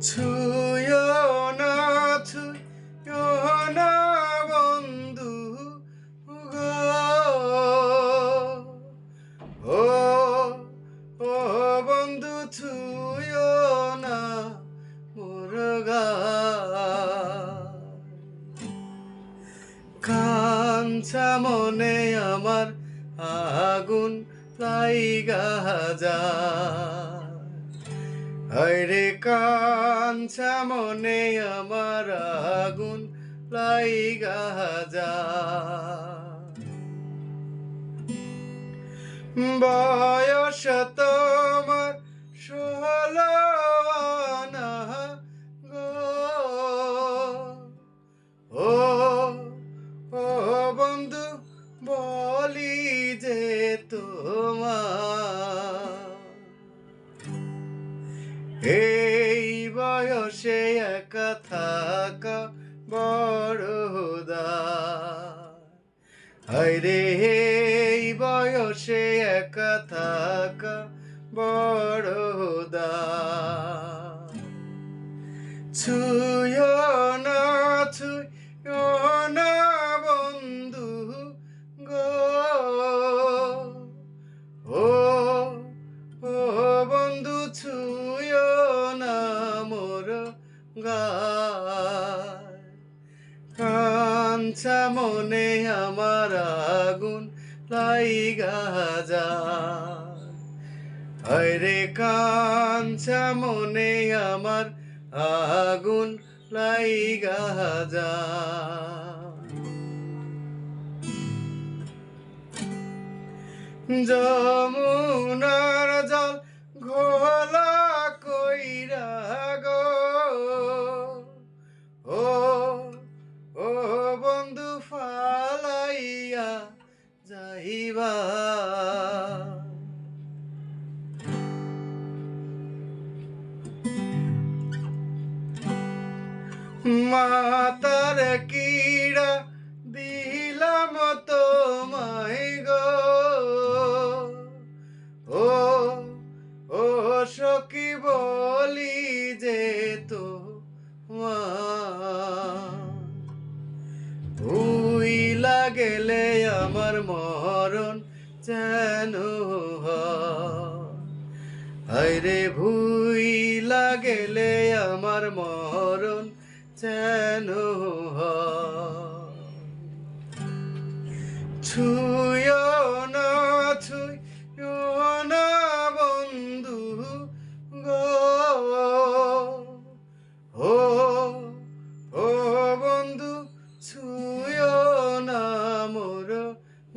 ছুঁয় না ছুঁয় না বন্ধু ও ও বন্ধু, ছুঁয় না মুরগা কাঞ্চা মনে আমার আগুন লাইগা যায় হরে কাঞ্চা মনে আমার আগুন লাইগা যায় বয়স তোমার ষোলো ও ও বন্ধু বলি যে তোমার এই বয়সে একা থাকা বড়দা রে এই বয়সে একা থাকা বড়দা ছুঁয় গায় মনে আমার আগুন লাইগা যায়। হরে কাঞ্চা মনে আমার আগুন লাইগা যায়। যমুনার জল মাতার কিড়া দিলাম তোমায় গো। ও ও সখী বলি যে তো ভুই লাগেলে আমার মরণ যেন হরে ভুই লাগেলে আমার মরণ যেন ছুঁয় না না বন্ধু গো। বন্ধু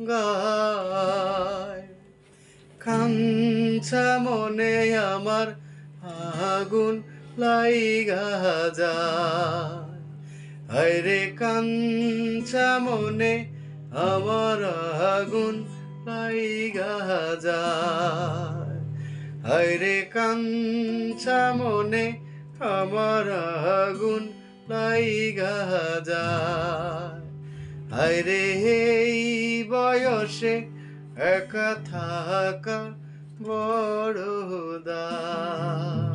গায়। কাঞ্চা মনে আমার আগুন লাইগা যায় হরে কাঞ্চা মনে আমার আগুন লাইগা যায় হরে কাঞ্চা মনে আমার আগুন লাইগা যায় রে এই বয়সে একা থাকা বড় দা